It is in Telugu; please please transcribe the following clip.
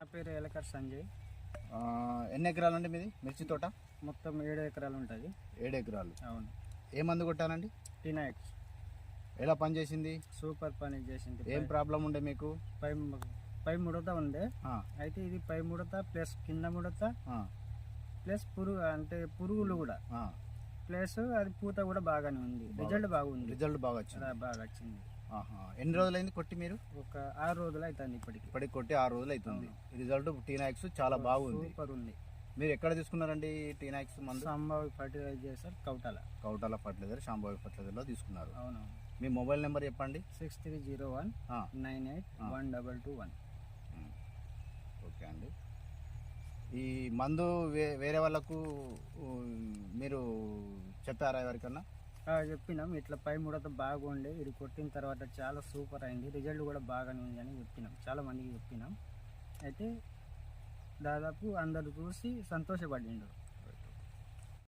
నా పేరు ఎలకర్ సంజయ్. ఎన్ని ఎకరాలు అండి మీది? మిర్చి తోట? మొత్తం ఏడు ఎకరాలు ఉంటుంది. ఏడు ఎకరాలు. అవును. ఏ మందు కొట్టాలండి? టీనాక్స్ ఎలా పనిచేసింది సూపర్ పని చేసింది. ఏం ప్రాబ్లం ఉండే మీకు? పై పై ముడత ఉండే. అయితే ఇది పై ముడత ప్లస్ కింద ముడత ప్లస్ పురుగు అంటే పురుగులు కూడా. ప్లస్ అది పూత కూడా బాగానే ఉంది. రిజల్ట్ బాగుంది. రిజల్ట్ బాగా వచ్చింది. బాగా వచ్చింది. ఎన్ని రోజులైంది కొట్టి మీరు? ఒక ఆరు రోజులు అవుతుంది ఇప్పటికి. ఇప్పటికి కొట్టి ఆరు రోజులు అవుతుంది రిజల్ట్ టీనాక్స్ చాలా బాగుంది. సూపర్ ఉంది. మీరు ఎక్కడ తీసుకున్నారండి టీనాక్స్ మందు? సంభావి ఫర్టిలైజర్ కౌటాల. కౌటాల ఫర్టిలైజర్ శాంబావి ఫర్టిలైజర్లో తీసుకున్నారు. అవును మీ మొబైల్ నెంబర్ చెప్పండి. Six three zero one nine eight one double two one. Okay అండి. ఈ మందు వేరే వాళ్ళకు మీరు చెప్పారా ఎవరికన్నా? చెప్పినాం. ఇట్లా పై ముడత బాగుండే. ఇది కొట్టిన తర్వాత చాలా సూపర్ అయింది. రిజల్ట్ కూడా బాగానే ఉంది అని చెప్పినాం. చాలా మందికి చెప్పినాం. అయితే దాదాపు అందరు చూసి సంతోషపడిండు